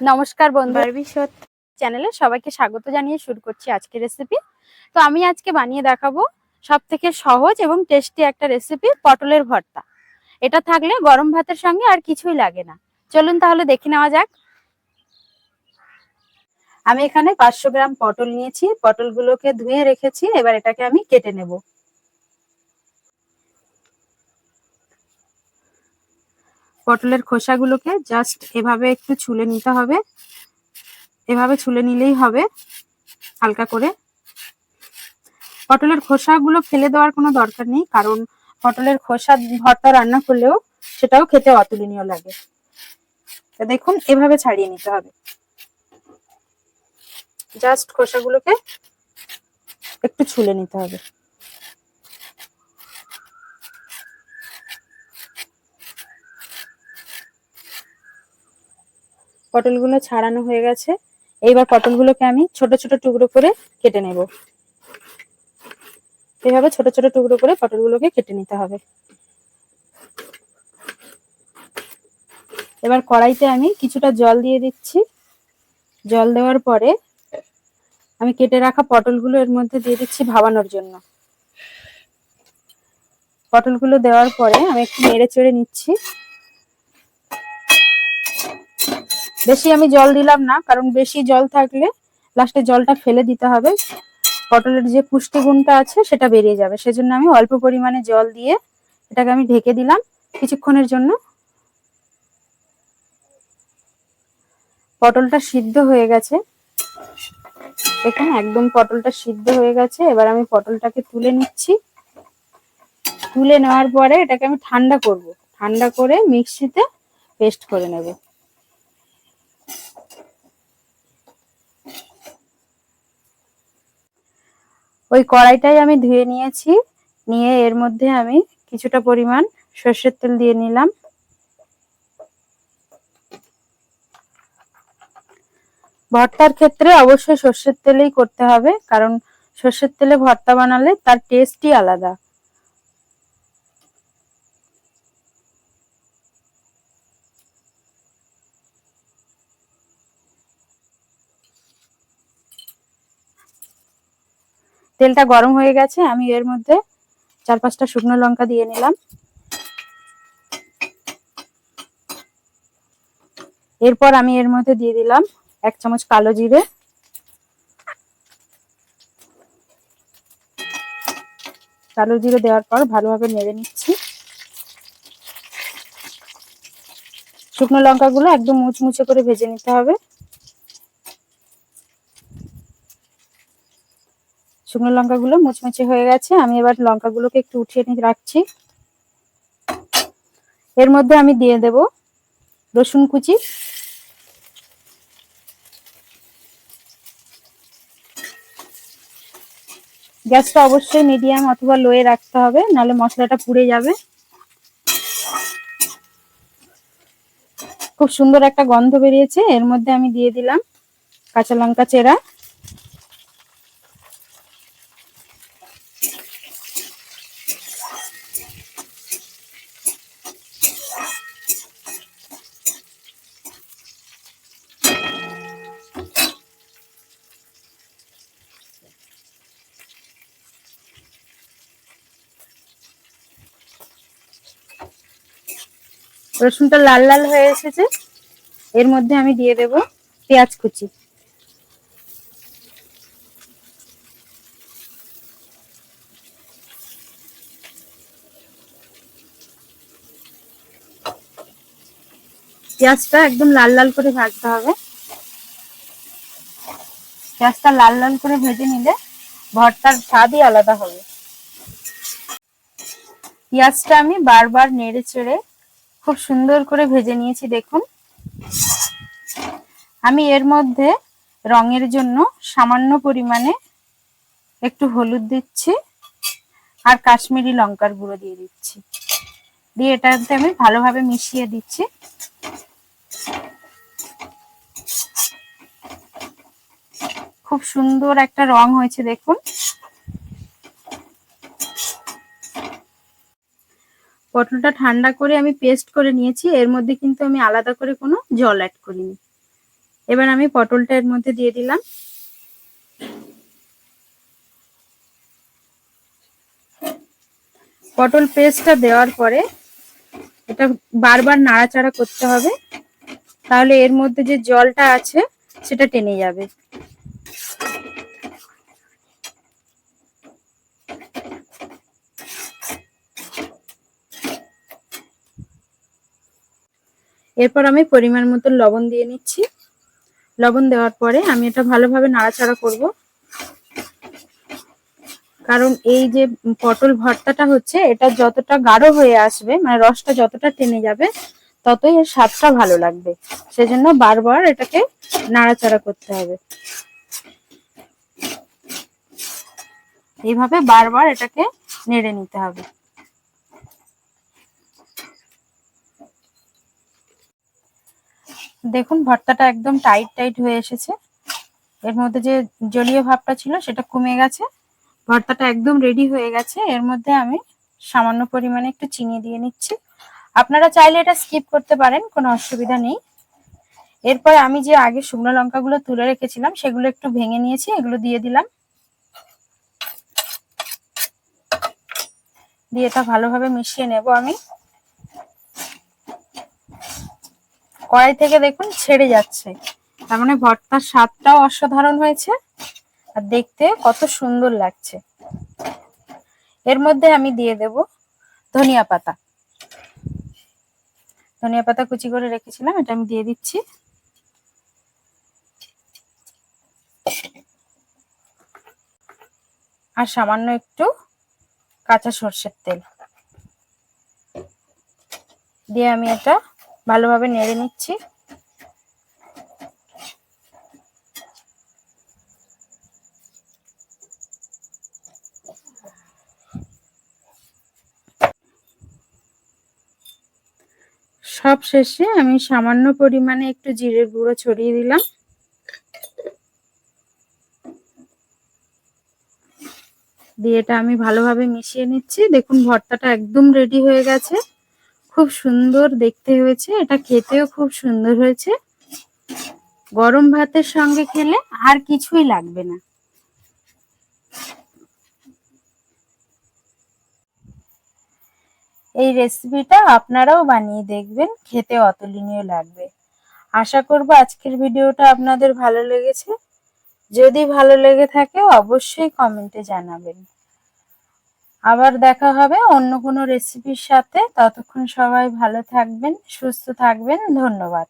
নমস্কার বন্ধু। বারবিশত চ্যানেলে সবাইকে স্বাগত জানিয়ে শুরু করছি আজকের রেসিপি তো আমি আজকে বানিয়ে দেখাবো সব থেকে সহজ এবং টেস্টি একটা রেসিপি পটলের ভর্তা। এটা থাকলে গরম ভাতের সঙ্গে আর কিছুই লাগে না। চলুন তাহলে দেখে নেওয়া যাক। আমি এখানে পাঁচশো গ্রাম পটল নিয়েছি। পটলগুলোকে ধুয়ে রেখেছি। এবার এটাকে আমি কেটে নেব। পটলের খোসাগুলোকে জাস্ট এভাবে একটু ছুলে নিতে হবে। এভাবে ছুলে নিলেই হবে, হালকা করে। পটলের খোসাগুলো ফেলে দেওয়ার কোনো দরকার নেই, কারণ পটলের খোসা ভর্তা রান্না করলেও সেটাও খেতে অতুলনীয় লাগে। দেখুন, এভাবে ছাড়িয়ে নিতে হবে। জাস্ট খোসাগুলোকে একটু ছুলে নিতে হবে। পটলগুলো ছাড়ানো হয়ে গেছে। এইবার পটলগুলোকে আমি ছোট ছোট টুকরো করে কেটে নেব। এভাবে ছোট ছোট টুকরো করে পটলগুলোকে কেটে নিতে হবে। এবার কড়াইতে আমি কিছুটা জল দিয়ে দিচ্ছি। জল দেওয়ার পরে আমি কেটে রাখা পটলগুলো এর মধ্যে দিয়ে দিচ্ছি ভাবানোর জন্য। পটলগুলো দেওয়ার পরে আমি একটু নেড়ে চেড়ে নিচ্ছি। বেশি আমি জল দিলাম না, কারণ বেশি জল থাকলে লাস্টে জলটা ফেলে দিতে হবে। পটলের যে পুষ্টিগুণটা আছে সেটা বেরিয়ে যাবে। সেজন্য আমি অল্প পরিমাণে জল দিয়ে এটাকে আমি ঢেকে দিলাম কিছুক্ষণের জন্য। পটলটা সিদ্ধ হয়ে গেছে। দেখুন, একদম পটলটা সিদ্ধ হয়ে গেছে। এবার আমি পটলটাকে তুলে নিচ্ছি। তুলে নেওয়ার পরে এটাকে আমি ঠান্ডা করব। ঠান্ডা করে মিক্সিতে পেস্ট করে নেব। ওই কড়াইটাই আমি ধুয়ে নিয়েছি। নিয়ে এর মধ্যে আমি কিছুটা পরিমাণ সর্ষের তেল দিয়ে নিলাম। ভর্তার ক্ষেত্রে অবশ্যই সর্ষের তেলেই করতে হবে, কারণ সর্ষের তেলে ভর্তা বানালে তার টেস্টই আলাদা। তেলটা গরম হয়ে গেছে, আমি এর মধ্যে চার পাঁচটা শুকনো লঙ্কা দিয়ে নিলাম। এরপর আমি এর মধ্যে দিয়ে দিলাম এক চামচ কালো জিরে। কালো জিরে দেওয়ার পর ভালোভাবে নেড়ে নিচ্ছি। শুকনো লঙ্কাগুলো একদম মুচমুচে করে ভেজে নিতে হবে। শুকনো লঙ্কাগুলো মুচমুচে হয়ে গেছে। আমি এবার লঙ্কাগুলোকে একটু উঠিয়ে নিয়ে রাখছি। এর মধ্যে আমি দিয়ে দেব রসুন কুচি। গ্যাসটা অবশ্যই মিডিয়াম অথবা লোয়ে রাখতে হবে, নাহলে মশলাটা পুড়ে যাবে। খুব সুন্দর একটা গন্ধ বেরিয়েছে। এর মধ্যে আমি দিয়ে দিলাম কাঁচা লঙ্কা চেরা। রসুনটা লাল লাল হয়ে এসেছে। এর মধ্যে আমি দিয়ে দেব পেঁয়াজ কুচি। পেঁয়াজটা একদম লাল লাল করে ভাজতে হবে। পেঁয়াজটা লাল লাল করে ভেজে নিলে ভর্তার স্বাদই আলাদা হবে। পেঁয়াজটা আমি বারবার নেড়ে চেড়ে খুব সুন্দর করে ভেজে নিয়েছি, দেখুন। আমি এর মধ্যে রঙের জন্য সামান্য পরিমাণে একটু হলুদ দিচ্ছি আর কাশ্মীরি লঙ্কার গুঁড়ো দিয়ে দিচ্ছি। দিয়ে এটাতে আমি ভালোভাবে মিশিয়ে দিচ্ছি। খুব সুন্দর একটা রং হয়েছে, দেখুন। পটলটা ঠান্ডা করে আমি পেস্ট করে নিয়েছি, এর মধ্যে কিন্তু আমি আলাদা করে কোনো জল অ্যাড করিনি। এবার আমি পটলটা এর মধ্যে দিয়ে দিলাম। পটল পেস্টটা দেওয়ার পরে এটা বারবার নাড়াচাড়া করতে হবে, তাহলে এর মধ্যে যে জলটা আছে সেটা টেনে যাবে। এরপর আমি পরিমাণ মতো লবণ দিয়ে নিচ্ছি। লবণ দেওয়ার পরে আমি এটা ভালোভাবে নাড়াচাড়া করব। কারণ এই যে পটল ভর্তাটা হচ্ছে, এটা যতটা গাঢ় হয়ে আসবে মানে রসটা যতটা টেনে যাবে, ততই এর স্বাদটা ভালো লাগবে। সেজন্য বারবার এটাকে নাড়াচাড়া করতে হবে। এইভাবে বারবার এটাকে নেড়ে নিতে হবে। দেখুন, ভর্তাটা একদম টাইট টাইট হয়ে এসেছে। এর মধ্যে যে জলীয় ভাবটা ছিল, সেটা কমে গেছে। ভর্তাটা একদম রেডি হয়ে গেছে। এর মধ্যে আমি সামান্য পরিমাণে একটু চিনি দিয়ে নিচ্ছি। আপনারা চাইলে এটা স্কিপ করতে পারেন, কোনো অসুবিধা নেই। এরপর আমি যে আগে শুকনো লঙ্কাগুলো তুলে রেখেছিলাম, সেগুলো একটু ভেঙে নিয়েছি, এগুলো দিয়ে দিলাম। দিয়ে এটা ভালোভাবে মিশিয়ে নেব আমি। কড়াই থেকে দেখুন ছেড়ে যাচ্ছে। তার মানে ভর্তার স্বাদটাও অসাধারণ হয়েছে আর দেখতে কত সুন্দর লাগছে। এর মধ্যে আমি দিয়ে দেব ধনিয়া পাতা। ধনিয়া পাতা কুচি করে রেখেছিলাম, এটা আমি দিয়ে দিচ্ছি। আর সামান্য একটু কাঁচা সর্ষের তেল। দিয়ে আমি এটা ভালোভাবে নেড়ে নিচ্ছি। সব শেষে আমি সামান্য পরিমাণে একটু জিরের গুঁড়ো ছড়িয়ে দিলাম। দিয়ে এটা আমি ভালোভাবে মিশিয়ে নিচ্ছি। দেখুন, ভর্তাটা একদম রেডি হয়ে গেছে। খুব সুন্দর দেখতে হয়েছে। এটা খেতেও খুব সুন্দর হয়েছে। গরম ভাতের সঙ্গে খেলে আর কিছুই লাগবে না। এই রেসিপিটা আপনারাও বানিয়ে দেখবেন, খেতে অতুলনীয় লাগবে। আশা করব আজকের ভিডিওটা আপনাদের ভালো লেগেছে। যদি ভালো লেগে থাকে, অবশ্যই কমেন্টে জানাবেন। আবার দেখা হবে অন্য কোনো রেসিপির সাথে। ততক্ষণ সবাই ভালো থাকবেন সুস্থ থাকবেন। ধন্যবাদ।